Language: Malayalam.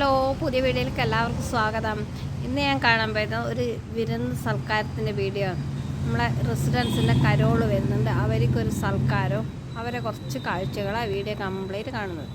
ഹലോ പുതിയ വീഡിയോയിലേക്ക് എല്ലാവർക്കും സ്വാഗതം. ഇന്ന് ഞാൻ കാണാൻ പോയത് ഒരു വിരുന്ന് സൽക്കാരത്തിന്റെ വീഡിയോ ആണ്. നമ്മളെ റെസിഡൻസിന്റെ കരോൾ വരുന്നുണ്ട്. അവർക്കൊരു സൽക്കാരവും അവരെ കുറച്ച് കാഴ്ചകളാണ് വീഡിയോ കംപ്ലീറ്റ് കാണുന്നത്.